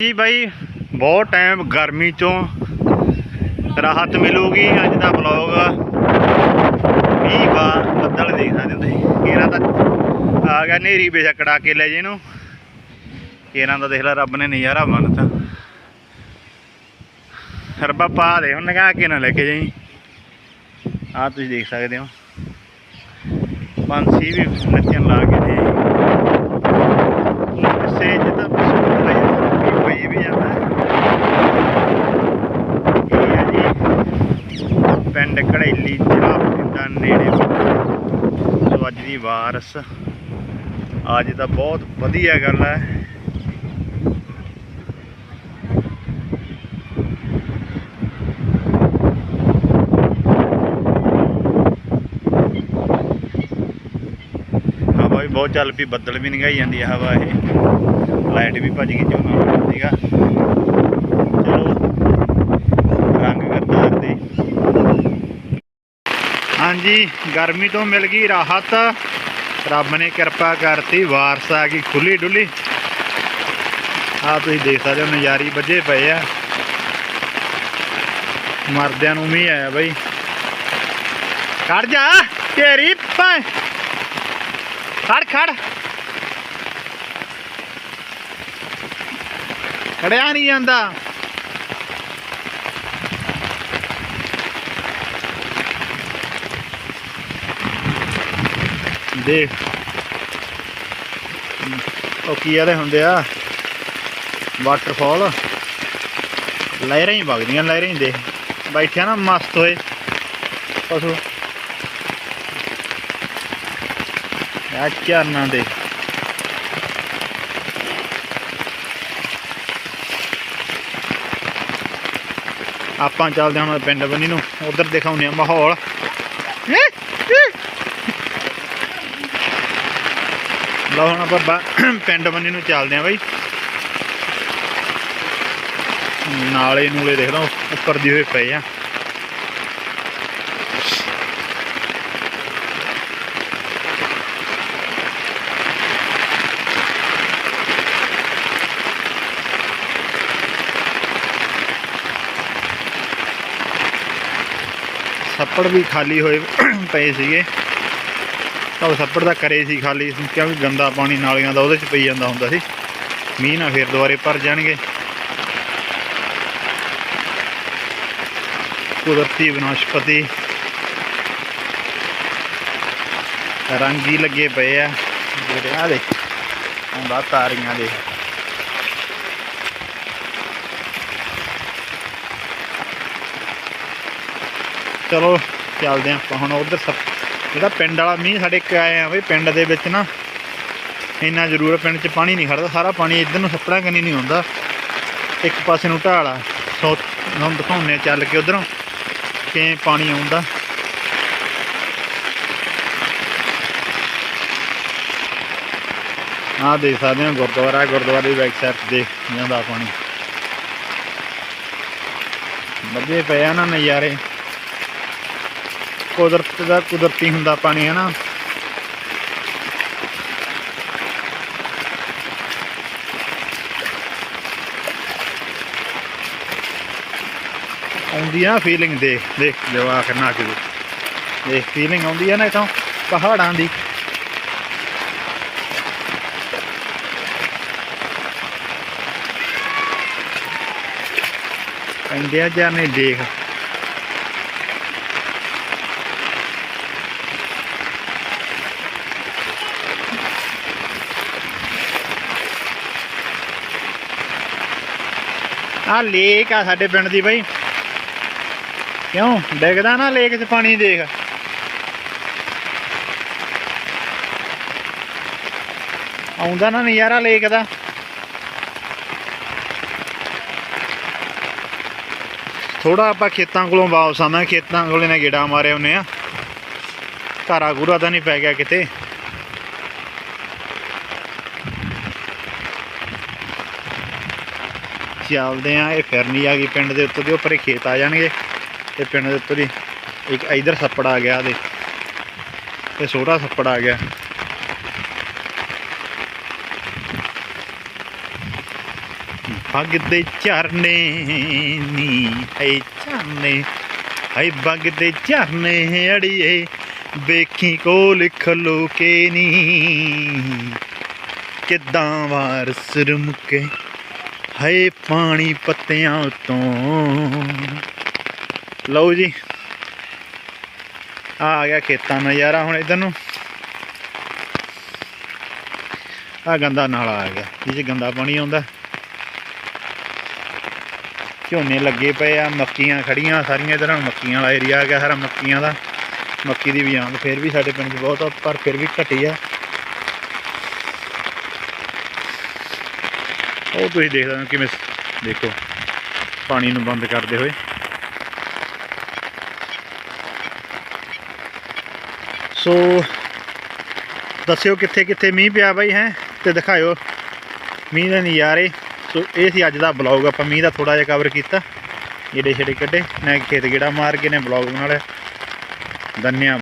ਜੀ ਬਾਈ, ਬਹੁਤ ਟਾਈਮ ਗਰਮੀ ਚੋਂ ਰਾਹਤ ਮਿਲੂਗੀ ਅੱਜ ਦਾ ਵਲੌਗ ਮੀਂਹ ਵਾਰ ਬੱਦਲ ਦੇਖ ਸਕਦੇ ਹੋ ਤੁਸੀਂ। ਕੇਰਾਂ ਤਾਂ ਆ ਗਿਆ ਨੇਰੀ ਬੇਸ਼ੱਕ ਕੜਾ ਕੇ ਲੈ ਜੇ ਇਹਨੂੰ। ਕੇਰਾਂ ਦਾ ਦੇਖ ਲੈ, ਰੱਬ ਨੇ ਨਜ਼ਾਰਾ ਬਣਤਾ ਰੱਬਾ ਪਾ ਦੇ, ਹੁਣ ਲਗਾ ਕੇ ਨਾ ਲੈ ਕੇ ਜਾਈ। ਆ ਤੁਸੀਂ ਦੇਖ ਸਕਦੇ ਹੋ। ਪੰਛੀ ਵੀ ਨੱਚਣ ਲੱਗ ਗਏ ਨੇ ਸੇ ਜਿੱਦਾਂ ਪਈ ਪਈ ਵੀ ਜਾਂਦਾ ਇਹ ਹੈ ਜੀ ਪਿੰਡ ਘੜੇਲੀ ਜ਼ਿਲ੍ਹਾ ਬਠਿੰਡਾ ਨੇੜੇ ਸੋ ਅੱਜ ਦੀ ਵਾਰਸ, ਅੱਜ ਤਾਂ ਬਹੁਤ ਵਧੀਆ ਗੱਲ ਹੈ। ਹਵਾ ਵੀ ਬਹੁਤ ਚੱਲ ਪਈ, ਬੱਦਲ ਵੀ ਨਿਗਾਈ ਜਾਂਦੀ ਹੈ ਹਵਾ ਇਹ। ਲਾਈਟ ਵੀ ਭੱਜ ਗਈ ਝੋਨਾ ਸੀਗਾ ਚਲੋ ਰੰਗ ਕਰਤਾਰ ਦੇ ਹਾਂਜੀ, ਗਰਮੀ ਤੋਂ ਮਿਲ ਗਈ ਰਾਹਤ। ਰੱਬ ਨੇ ਕਿਰਪਾ ਕਰਤੀ, ਵਾਰਸ ਆ ਗਈ ਖੁੱਲੀ ਡੁੱਲੀ ਆ ਤੁਸੀਂ ਦੇਖ ਸਕਦੇ ਹੋ, ਨਜ਼ਾਰੀ ਵੱਜੇ ਪਏ ਆ। ਮਰਦਿਆਂ ਨੂੰ ਵੀ ਆਇਆ ਬਈ। ਖੜ ਜਾ, ਤੇਰੀ ਭਾਂ ਖੜ ਖੜ। ਖੜਿਆ ਨਹੀਂ ਜਾਂਦਾ। ਦੇਖ ਉਹ ਕੀ ਆਦੇ ਹੁੰਦੇ ਆ? ਵਾਟਰਫਾਲ ਲਹਿਰਾਂ ਹੀ ਵਗਦੀਆਂ, ਲਹਿਰਾਂ ਹੀ ਦੇਖ ਬੈਠਿਆ ਨਾ ਮਸਤ ਹੋਏ। ਪਸ਼ੂ। ਆ ਝਰਨਾ ਦੇ। ਆਪਾਂ ਚੱਲਦੇ ਹਾਂ ਹੁਣ ਪਿੰਡ ਬੰਨੀ ਨੂੰ। ਉਧਰ ਦਿਖਾਉਂਦੇ ਆ ਮਾਹੌਲ। ਲਓ ਹੁਣ ਆਪਾਂ ਪਿੰਡ ਬੰਨੀ ਨੂੰ ਚੱਲਦੇ ਆ ਬਾਈ। ਨਾਲੇ ਨੂਲੇ ਦੇਖਦਾ ਉੱਪਰ ਦੀ ਹੋਏ ਪਏ ਆ। ਛੱਪੜ ਵੀ ਖਾਲੀ ਹੋਏ ਪਏ ਸੀਗੇ। ਤਾਂ ਛੱਪੜ ਦਾ ਕਰੇ ਸੀ ਖਾਲੀ, ਕਿਉਂਕਿ ਗੰਦਾ ਪਾਣੀ ਨਾਲੀਆਂ ਦਾ ਉਹਦੇ ਚ ਪਈ ਜਾਂਦਾ ਹੁੰਦਾ ਸੀ। ਮੀਂਹ ਨਾਲ ਫੇਰ ਦੁਬਾਰੇ ਭਰ ਜਾਣਗੇ। ਕੁਦਰਤੀ ਬਨਸਪਤੀ। ਰੰਗੀ ਲੱਗੇ ਪਏ ਆ। ਜਿਹੜੇ ਆ ਦੇ ਹੁੰਦਾ ਤਾਰੀਆਂ ਦੇ। ਚਲੋ, ਚੱਲਦੇ ਹਾਂ ਆਪਾਂ ਹੁਣ ਉਧਰ ਜਿਹੜਾ ਪਿੰਡ ਵਾਲਾ ਮੀਂਹ ਸਾਡੇ ਇੱਕ ਆਏ ਆ ਬਈ, ਪਿੰਡ ਦੇ ਵਿੱਚ ਨਾ। ਇੰਨਾ ਜ਼ਰੂਰ ਪਿੰਡ 'ਚ ਪਾਣੀ ਨਹੀਂ ਖੜਦਾ, ਸਾਰਾ ਪਾਣੀ ਇੱਧਰ ਨੂੰ ਸੱਪੜਾਂ ਕੰਨੀ ਨਹੀਂ ਹੁੰਦਾ। ਇੱਕ ਪਾਸੇ ਨੂੰ ਢਾਲ ਆ, ਸੋ ਹੁਣ ਦਿਖਾਉਂਦੇ ਚੱਲ ਕੇ ਉਧਰੋਂ ਕਿਵੇਂ ਪਾਣੀ ਆਉਂਦਾ। ਆਹ ਦੇਖ ਸਕਦੇ ਹੋ, ਗੁਰਦੁਆਰਾ, ਗੁਰਦੁਆਰੇ ਦੀ ਬੈਕ ਸਾਈਡ ਦੇਖ ਜਾਂਦਾ ਪਾਣੀ। ਵੱਜੇ ਪਏ ਆ ਨਾ ਨਜ਼ਾਰੇ। ਕੁਦਰਤ ਦਾ ਕੁਦਰਤੀ ਹੁੰਦਾ ਪਾਣੀ, ਹੈ ਨਾ? ਆਉਂਦੀ ਆ ਫੀਲਿੰਗ ਦੇਖ ਦੇਖ ਜਵਾ ਕਰਨਾ ਕਿ ਦੇਖ। ਫੀਲਿੰਗ ਆਉਂਦੀ ਆ ਨਾ ਇਥੋਂ ਪਹਾੜਾਂ ਦੀ। ਇੰਡੀਆ ਜਾਨੇ ਦੇਖ। ਆ ਲੇਕ ਆ ਸਾਡੇ ਪਿੰਡ ਦੀ ਬਾਈ। ਕਿਉਂ? ਡਿੱਗਦਾ ਨਾ ਲੇਕ 'ਚ ਪਾਣੀ ਦੇਖ। ਆਉਂਦਾ ਨਾ ਨਜ਼ਾਰਾ ਲੇਕ ਦਾ। ਥੋੜਾ ਆਪਾਂ ਖੇਤਾਂ ਕੋਲੋਂ ਵਾਪਸ ਆਵਾਂ ਖੇਤਾਂ ਕੋਲੇ ਨੇ ਗੇੜਾ ਮਾਰੇ ਉਹਨੇ ਆ। ਘਾਰਾ ਗੂਰਾ ਤਾਂ ਨਹੀਂ ਪੈ ਗਿਆ ਕਿਤੇ। ਚੱਲਦੇ ਆ, ਇਹ ਫਿਰਨੀ ਆ ਗਈ ਪਿੰਡ ਦੇ ਉੱਤੇ ਦੇ ਉੱਪਰ ਖੇਤ ਆ ਜਾਣਗੇ। ਤੇ ਪਿੰਡ ਦੇ ਉੱਤੇ ਦੀ ਇੱਕ ਇਧਰ ਸੱਪੜ ਆ ਗਿਆ ਦੇ ਤੇ ਛੋਟਾ ਸੱਪੜ ਆ ਗਿਆ। ਵਗਦੇ ਝਰਨੇ ਨੀ ਹੈ ਝਰਨੇ, ਹਾਏ ਵਗਦੇ ਝਰਨੇ ਅੜੀਏ, ਵੇਖੀ ਕੋਲ ਖਲੋ ਕੇ ਨੀ। ਕਿਦਾਂ ਵਾਰ ਸਿਰ ਰੁਮਕੇ ਹਾਏ ਪਾਣੀ ਪੱਤਿਆਂ ਉਤੋਂ। ਲਓ ਜੀ। ਆ ਆ ਗਿਆ ਖੇਤਾਂ ਦਾ ਨਜ਼ਾਰਾ ਹੁਣ ਇਧਰ ਨੂੰ। ਆ ਗੰਦਾ ਨਾਲਾ ਆ ਗਿਆ ਜਿਹਦੇ ਗੰਦਾ ਪਾਣੀ ਆਉਂਦਾ। ਝੋਨੇ ਲੱਗੇ ਪਏ ਆ, ਮੱਕੀਆਂ ਖੜੀਆਂ, ਸਾਰੀਆਂ ਇਧਰ ਮੱਕੀਆਂ ਵਾਲਾ ਏਰੀਆ ਆ ਗਿਆ ਸਾਰਾ ਮੱਕੀਆਂ ਦਾ। ਮੱਕੀ ਦੀ ਵੀ ਆਮਦ ਫਿਰ ਵੀ ਸਾਡੇ ਪਿੰਡ 'ਚ ਬਹੁਤ ਆ, ਪਰ ਫਿਰ ਵੀ ਘਟੀ ਆ। ਉਹ ਤੁਸੀਂ ਦੇਖ ਸਕਦੇ ਹੋ ਕਿਵੇਂ ਦੇਖੋ, ਪਾਣੀ ਨੂੰ ਬੰਦ ਕਰਦੇ ਹੋਏ। ਸੋ ਦੱਸਿਓ ਕਿੱਥੇ ਕਿੱਥੇ ਮੀਂਹ ਪਿਆ ਬਾਈ, ਹੈ? ਤੇ ਦਿਖਾਇਓ ਮੀਂਹ ਦੇ ਨਜ਼ਾਰੇ। ਸੋ ਇਹ ਸੀ ਅੱਜ ਦਾ ਬਲੌਗ ਆਪਾਂ ਮੀਂਹ ਦਾ ਥੋੜਾ ਜਿਹਾ ਕਵਰ ਕੀਤਾ। ਜਿਹੜੇ ਛੇੜੇ ਕੱਢੇ, ਮੈਂ ਖੇਤ ਗੇੜਾ ਮਾਰ ਕੇ ਨੇ ਬਲੌਗ ਬਣਾ ਲਿਆ। ਧੰਨਵਾਦ।